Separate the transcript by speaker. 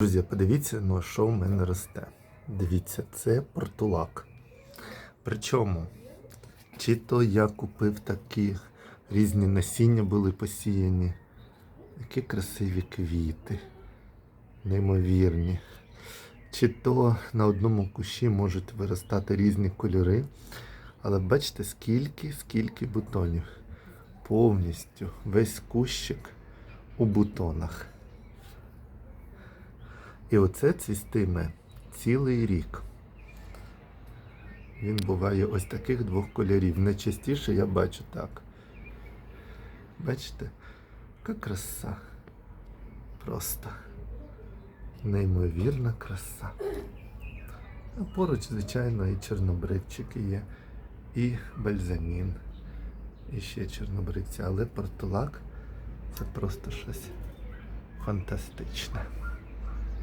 Speaker 1: Друзі, подивіться, ну що в мене росте. Дивіться, це портулак. Причому, чи то я купив такі різні насіння були посіяні. Які красиві квіти, неймовірні. Чи то на одному кущі можуть виростати різні кольори. Але бачите, скільки, скільки бутонів. Повністю весь кущик у бутонах. І оце цвістиме цілий рік. Він буває ось таких двох кольорів. Найчастіше я бачу так. Бачите, яка краса. Просто неймовірна краса. А поруч, звичайно, і чорнобривчики є, і бальзамін, і ще чорнобривці. Але портулак це просто щось фантастичне.